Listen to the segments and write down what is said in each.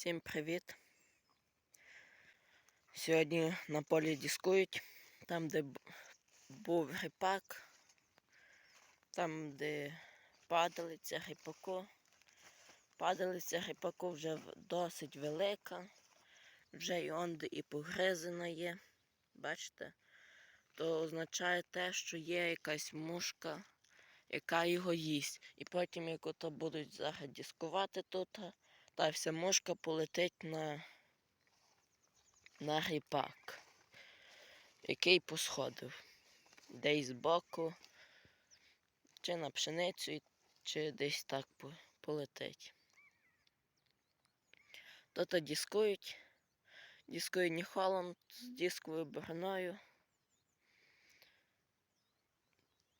Всім привіт! Сьогодні на полі дискують, там, де був грипак, там, де падалиця грипаку. Падалиця грипаку вже досить велика, вже і онде і погризена є. Бачите? То означає те, що є якась мушка, яка його їсть. І потім, як ото будуть зараз дискувати тут, та вся мушка полетить на, на гріпак, який посходив. Десь збоку, чи на пшеницю, чи десь так по- полетить. Тут дискують. Дискує Ні Холланд з дисковою бороною.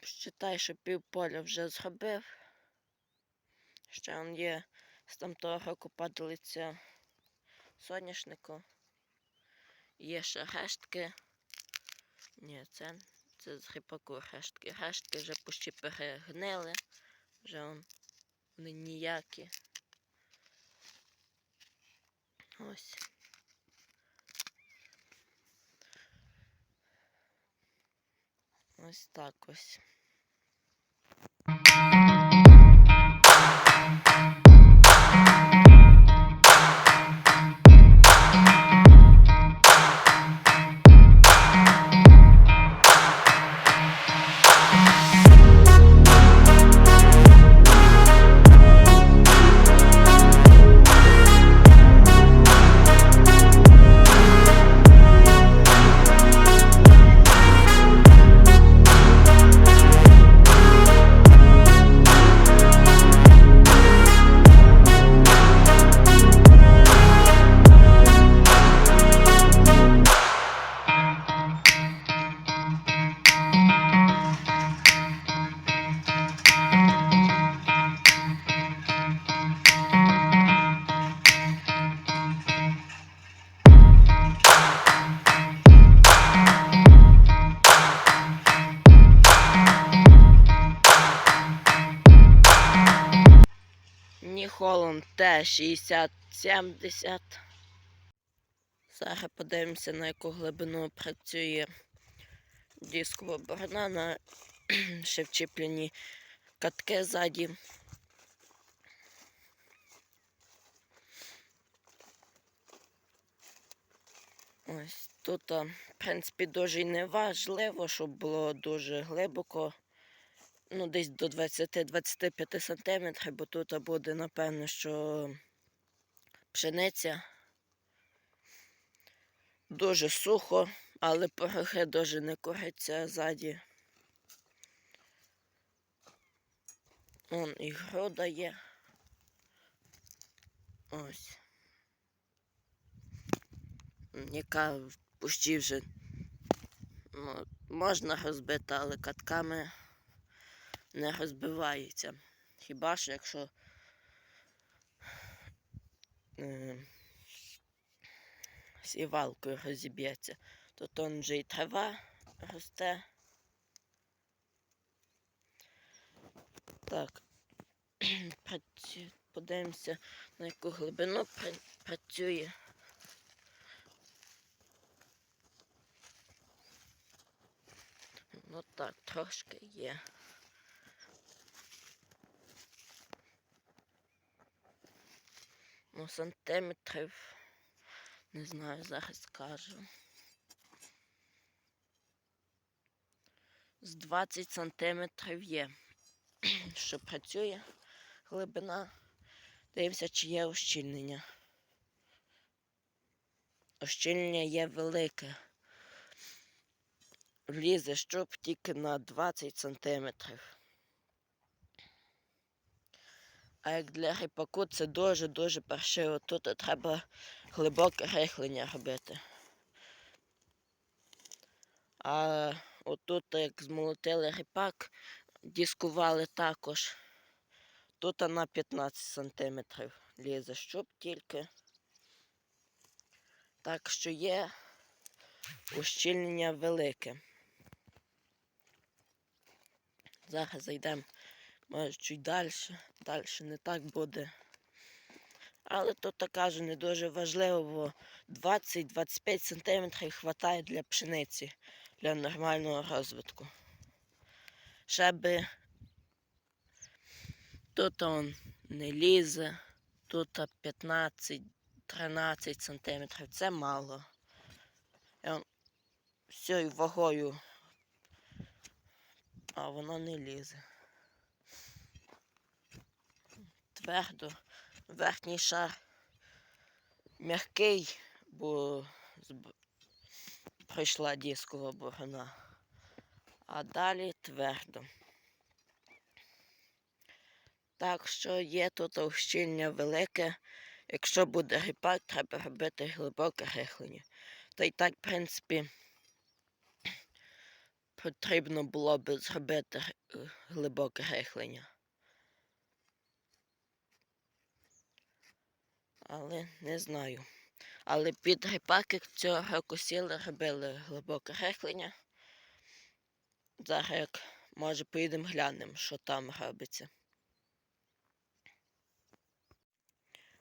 Считай, що півполя вже зробив. Ще он є з тамтого року падалиця соняшнику. Є ще рештки. Ні, це, це з грипаку рештки. Рештки вже почти перегнили. Вже он, вони ніякі. Ось. Ось так ось. Холланд Т-60-70. Зараз подивимося, на яку глибину працює дискова борона на ще вчіплені катки ззаді. Ось тут, в принципі, дуже й не важливо, щоб було дуже глибоко. Ну, десь до 20-25 сантиметрів, бо тут буде, напевно, що пшениця. Дуже сухо, але порохи дуже не куряться ззаді. Вон і грода є. Ось. Яка почти вже ну, можна розбити, але катками не розбивається. Хіба що якщо е, сівалкою розіб'ється, то там вже і трава росте. Так, подивимося, на яку глибину працює. Ну так, трошки є. Ну, сантиметрів. Не знаю, зараз скажу. З 20 сантиметрів є, що працює глибина. Дивимося, чи є ощільнення. Ощільнення є велике. Влізе щуп тільки на 20 сантиметрів. А як для грипаку це дуже-дуже паршиво. Тут треба глибоке рихлення робити. А отут, як змолотили грипак, дискували також. Тут на 15 сантиметрів лізе щуп тільки. Так що є ущільнення велике. Зараз зайдемо, чуть далі. Далі не так буде. Але то так кажу, не дуже важливо, бо 20-25 см хватає для пшениці, для нормального розвитку. Ще би тут он не лізе, тут 15-13 см. Це мало. Я всією вагою, а воно не лізе. Твердо, верхній шар м'який, бо пройшла дискова борона, а далі твердо. Так що є тут ущільнення велике. Якщо буде гріпак, треба робити глибоке рихлення. Та й так, в принципі, потрібно було би зробити глибоке рихлення. Але не знаю. Але під гріпаки цього року сіли робили глибоке рихлення. Зараз як може поїдемо глянемо, що там робиться.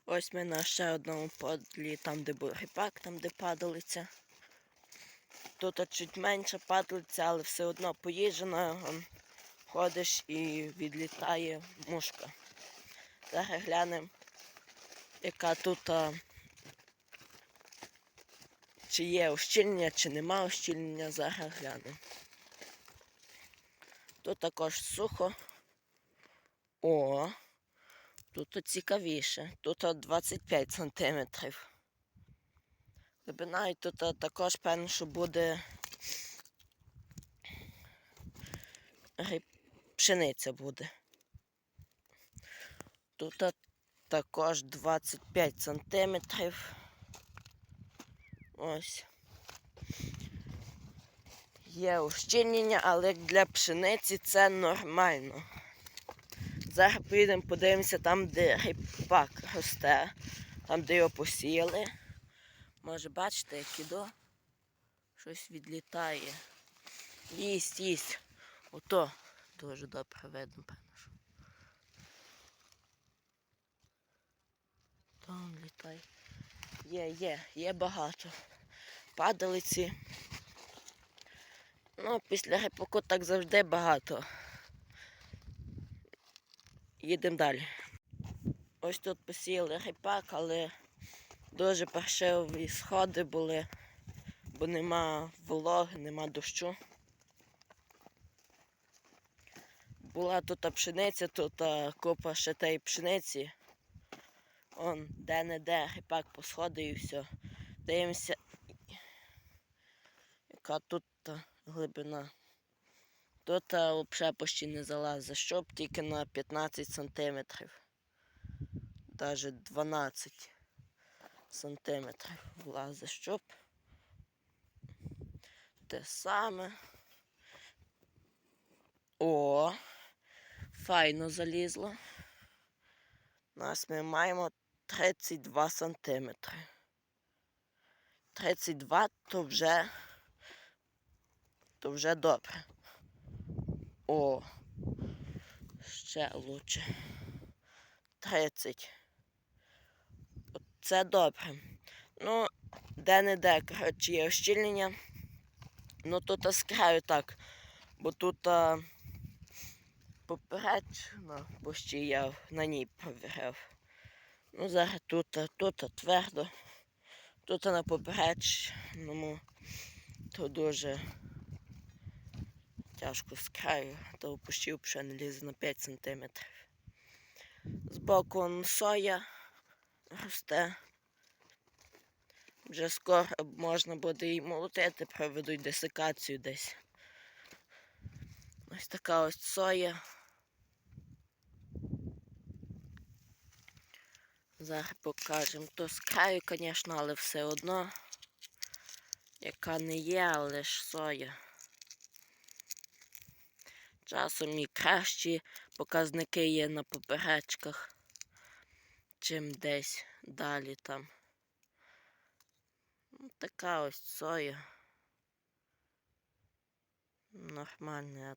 Ось ми на ще одному подлі, там, де був гріпак, там, де падалиця. Тут чуть менше падалиця, але все одно поїжджена. Ходиш і відлітає мушка. Зараз глянемо, яка тут. а, Чи є ущільнення, чи нема ущільнення, зараз глянемо. Тут також сухо. О, тут цікавіше. Тут 25 сантиметрів. Глибина і тут також певно, що буде пшениця буде. Тут також 25 сантиметрів. Ось. Є ущільнення, але для пшениці це нормально. Зараз поїдемо, подивимося там, де грибак росте, там, де його посіяли. Може, бачите, як іду, щось відлітає. Їсть, їсть. Ото дуже добре видно, певно. Там літає. Є, є, є багато. Падалиці. Ну, після грипаку так завжди багато. Їдемо далі. Ось тут посіяли грипак, але дуже паршиві сходи були, бо нема вологи, нема дощу. Була тут пшениця, тут купа ще тієї пшениці. Он де-не-де грипак посходив і все. Дивимося, яка тут глибина. Тут взагалі почти не залазить, щоб тільки на 15 сантиметрів. Даже 12 сантиметрів влазить, щоб те саме. О, файно залізло. У нас ми маємо 32 сантиметри. 32 то вже то вже добре. О, ще лучше. 30. От Це добре. Ну, де-не-де, коротше, є ощільнення. Ну тут з краю так. Бо тут а, поперечна, почти я на ній провіряв. Ну, зараз тут, тут твердо. Тут на поперечному то дуже тяжко з краю, то опустив ще не лізе на 5 см. Збоку соя росте. Вже скоро можна буде її молотити, проведуть десикацію десь. Ось така ось соя. Зараз покажемо. То з краю, звісно, але все одно. Яка не є, але ж соя. Часом і кращі показники є на поперечках, чим десь далі там. Ну, така ось соя. Нормальна.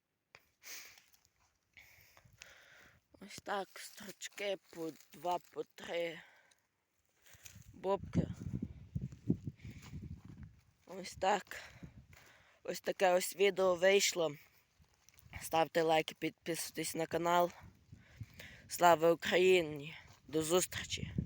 Ось так, строчки по два, по три бобки. Ось так. Ось таке ось відео вийшло. Ставте лайки, підписуйтесь на канал. Слава Україні! До зустрічі!